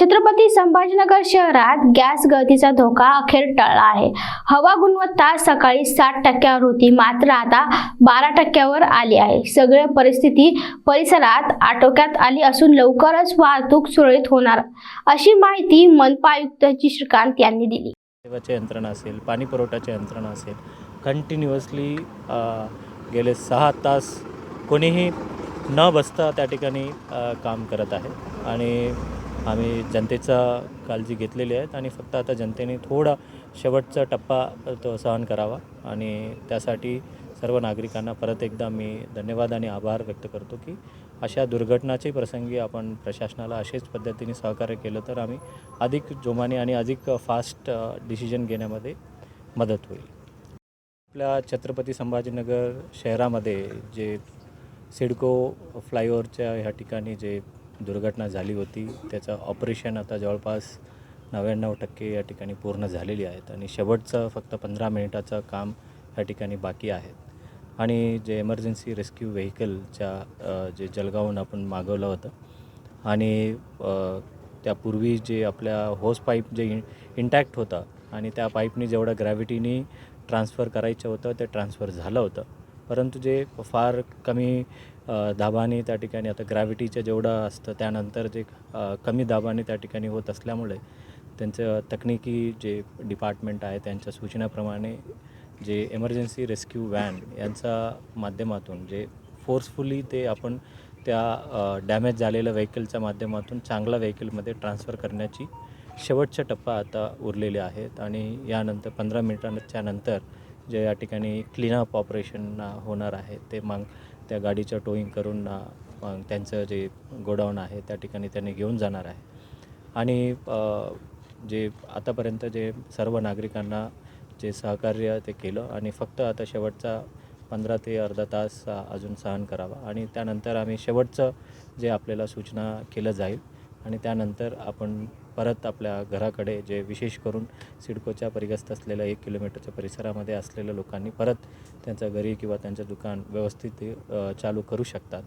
छत्रपती संभाजीनगर शहरात गॅस गळतीचा धोका अखेर टळला आहे. हवा गुणवत्ता सकाळी साठ टक्क्यावर होती मात्र आता बारा टक्क्यावर आली आहे. सगळ्या परिस्थिती परिसरात आटोक्यात आली असून लवकरच वाहतूक सुरळीत होणार अशी माहिती मनपा आयुक्त जी श्रीकांत यांनी दिली. सेवाचे यंत्रणा असेल पाणी पुरवठ्याचे यंत्रणा असेल कंटिन्युअसली गेले सहा तास कोणीही न बसता त्या ठिकाणी काम करत आहे. आणि आम्ही जनतेचा काळजी घेतलेली आहेत आणि फक्त आता जनतेने थोडा शेवटचा टप्पा तो सहन करावा आणि त्यासाठी सर्व नागरिकांना परत एकदा मी धन्यवाद आणि आभार व्यक्त करतो की अशा दुर्घटनाचे प्रसंगी आपण प्रशासनाला अशाच पद्धतीने सहकार्य केलं तर आम्ही अधिक जोमाने आणि अधिक फास्ट डिसिजन घेण्यामध्ये मदत होईल. आपल्या छत्रपती संभाजीनगर शहरामध्ये जे सिडको फ्लायओव्हरच्या ह्या ठिकाणी जे दुर्घटना झाली होती. त्याचं ऑपरेशन आता जवळपास नव्याण्णव टक्के या ठिकाणी पूर्ण झालेली आहेत आणि शेवटचं फक्त पंधरा मिनिटाचं काम या ठिकाणी बाकी आहेत आणि जे एमर्जन्सी रेस्क्यू व्हेकलच्या जे जलगावून आपण मागवलं होतं आणि त्यापूर्वी जे आपल्या होस पाईप जे इन इंटॅक्ट होता आणि त्या पाईपनी जेवढं ग्रॅव्हिटीनी ट्रान्सफर करायचं होतं ते ट्रान्सफर झालं होतं. परंतु जे फार कमी दाबाने त्या ठिकाणी आता ग्रॅव्हिटीचं जेवढं असतं त्यानंतर जे कमी दाबाने त्या ठिकाणी होत असल्यामुळे त्यांचं तकनिकी जे डिपार्टमेंट आहे त्यांच्या सूचनेप्रमाणे जे एमर्जन्सी रेस्क्यू व्हॅन यांच्या माध्यमातून जे फोर्सफुली ते आपण त्या डॅमेज झालेल्या व्हेकलच्या माध्यमातून चांगल्या व्हेकलमध्ये ट्रान्सफर करण्याची शेवटचा टप्पा आता उरलेले आहेत. आणि यानंतर पंधरा मिनिटांच्या नंतर जे या ठिकाणी क्लीनअप ऑपरेशन होणार आहे ते मग त्या गाडीचं टोईंग करून मग त्यांचं जे गोडाऊन आहे त्या ठिकाणी त्यांनी घेऊन जाणार आहे. आणि जे आतापर्यंत जे सर्व नागरिकांना जे सहकार्य ते केलं आणि फक्त आता शेवटचा पंधरा ते अर्धा तास अजून सहन करावा आणि त्यानंतर आम्ही शेवटचं जे आपल्याला सूचना केलं जाईल आणि त्यानंतर आपण परत आपल्या घराकडे जे विशेष करून सिडकोच्या परिग्रस्त असलेल्या एक किलोमीटरच्या परिसरामध्ये असलेल्या लोकांनी परत त्यांच्या घरी किंवा त्यांचं दुकान व्यवस्थित चालू करू शकतात.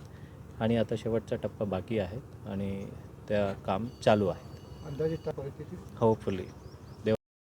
आणि आता शेवटचा टप्पा बाकी आहे आणि त्या काम चालू आहे अंदाजित परिस्थिती होपफुली